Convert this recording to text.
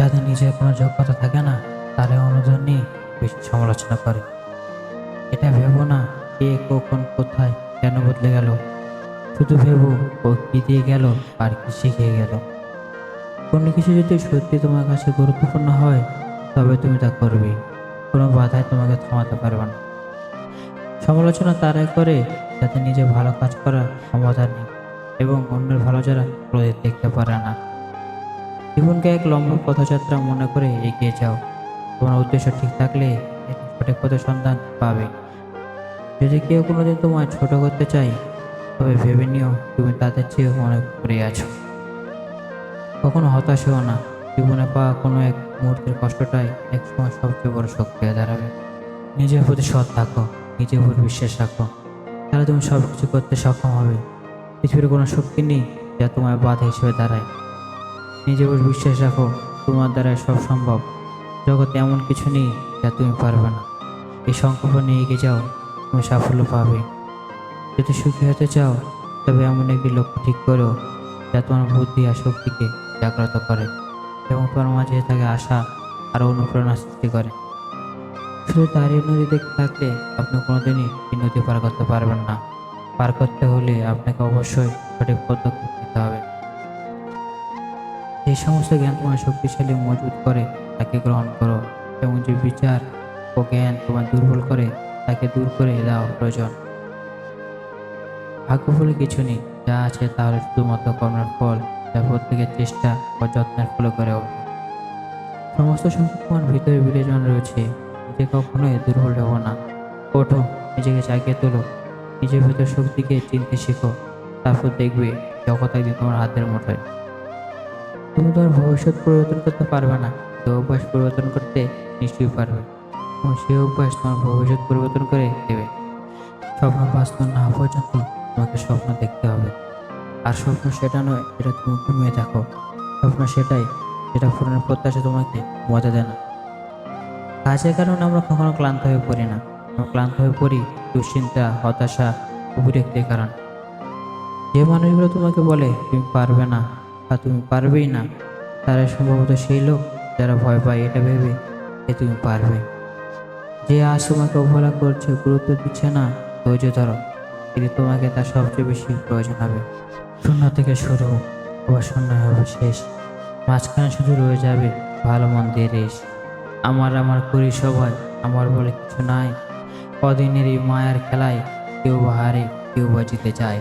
যাদের নিজের কোনো যোগ্যতা থাকে না তারা অনুদান নিয়ে বেশি সমালোচনা করে। এটা ভেবো না কে কখন কোথায় কেন বদলে গেল। শুধু ভেবো ও কি দিয়ে গেল আর কি শিখিয়ে গেল। কোনো কিছু যদি সত্যি তোমার কাছে গুরুত্বপূর্ণ হয়, তবে তুমি তা করবে। কোনো বাধায় তোমাকে থামাতে পারবে না। সমালোচনা তারাই করে যাতে নিজে ভালো কাজ করার ক্ষমতা নেই এবং অন্যের ভালো যারা ক্রোধে দেখতে পারে না। জীবনকে এক লম্বা পথযাত্রা মনে করে এগিয়ে যাও। তোমার উদ্দেশ্য ঠিক থাকলে সঠিক পথের সন্ধান পাবে। যদি কেউ কোনো কোনোদিন তোমায় ছোট করতে চাই তবে ভেবে নিও তুমি তাদের চেয়েও অনেক উপরে আছো। কখনো হতাশ হও না। জীবনে পাওয়া কোনো এক মুহূর্তের কষ্টটাই এক সময় সবচেয়ে বড় শক্তি দাঁড়াবে। নিজের প্রতি সৎ থাকো, নিজের উপর বিশ্বাস রাখো। তাহলে তুমি সব কিছু করতে সক্ষম হবে। পৃথিবীর কোনো শক্তি নেই যা তোমার বাধা হিসেবে দাঁড়ায়। উপর বিশ্বাস রাখো, তোমার দ্বারা সব সম্ভব। জগতে এমন কিছু নেই যা তুমি পারবে না। এই সংকল্প নিয়ে এগিয়ে যাও, তুমি সাফল্য পাবে। যদি সুখী হতে চাও, তবে এমন একটি লক্ষ্য ঠিক করো, যা তোমার বুদ্ধি আর শক্তিকে জাগ্রত করে এবং তোমার মাঝে থাকে আশা আর অনুপ্রেরণা সৃষ্টি করে। শুধু দাঁড়িয়ে নদী দেখতে থাকলে আপনি কোনোদিনই এই নদী পার করতে পারবেন না। পার করতে হলে আপনাকে অবশ্যই সঠিক পদক্ষেপ নিতে হবে। যে সমস্ত জ্ঞান তোমার শক্তিশালী মজবুত করে তাকে গ্রহণ করো এবং যে বিচার ও জ্ঞান তোমার দুর্বল করে, তাকে দূর করে দেওয়া প্রয়োজন। ভাগ্য বলে কিছু নেই, যা আছে তাহলে শুধুমাত্র কর্মের ফল, যা প্রত্যেকের চেষ্টা ও যত্নের ফলে করে ওঠে। সমস্ত সম্পদ তোমার ভিতরে বিরাজমান রয়েছে যে কখনোই দুর্বল হব না। ওঠো, নিজেকে জাগিয়ে তোলো, নিজের ভিতর শক্তিকে চিনতে শেখো, তারপর দেখবে জগৎ একদিন তোমার হাতের মুঠোয়। তুমি তোমার ভবিষ্যৎ পরিবর্তন করতে পারবে না। সে অভ্যাস পরিবর্তন করতে নিশ্চয়ই পারবে। এবং সেই অভ্যাস তোমার ভবিষ্যৎ পরিবর্তন করে দেবে। স্বপ্ন বাস্তব না পর্যন্ত তোমাকে স্বপ্ন দেখতে হবে। আর স্বপ্ন সেটা নয় যেটা তুমি ঘুমিয়ে থাকো। স্বপ্ন সেটাই যেটা পূরণের প্রত্যাশা তোমাকে মজা দেয় না। কাজের কারণে আমরা কখনো ক্লান্ত হয়ে পড়ি না। আমরা ক্লান্ত হয়ে পড়ি দুশ্চিন্তা, হতাশা ও কারণ। যে মানুষগুলো তোমাকে বলে, তুমি পারবে না। বা তুমি পারবেই না। তারা সম্ভবত সেই লোক যারা ভয় পায়, এটা ভেবে যে তুমি পারবে। যে আজ তোমাকে অবহেলা করছে, গুরুত্ব দিচ্ছে না, ধৈর্য ধরো। কিন্তু তোমাকে তার সবচেয়ে বেশি প্রয়োজন হবে। শূন্য থেকে শুরু আবার শূন্য হবে শেষ। মাঝখানে শুধু রয়ে যাবে ভালো মন্দের রেশ। আমার আমার করি সবাই আমার বলে কিছু নাই। কদিনের এই মায়ার খেলায় কেউ বা হারে, কেউ বা জিতে যায়।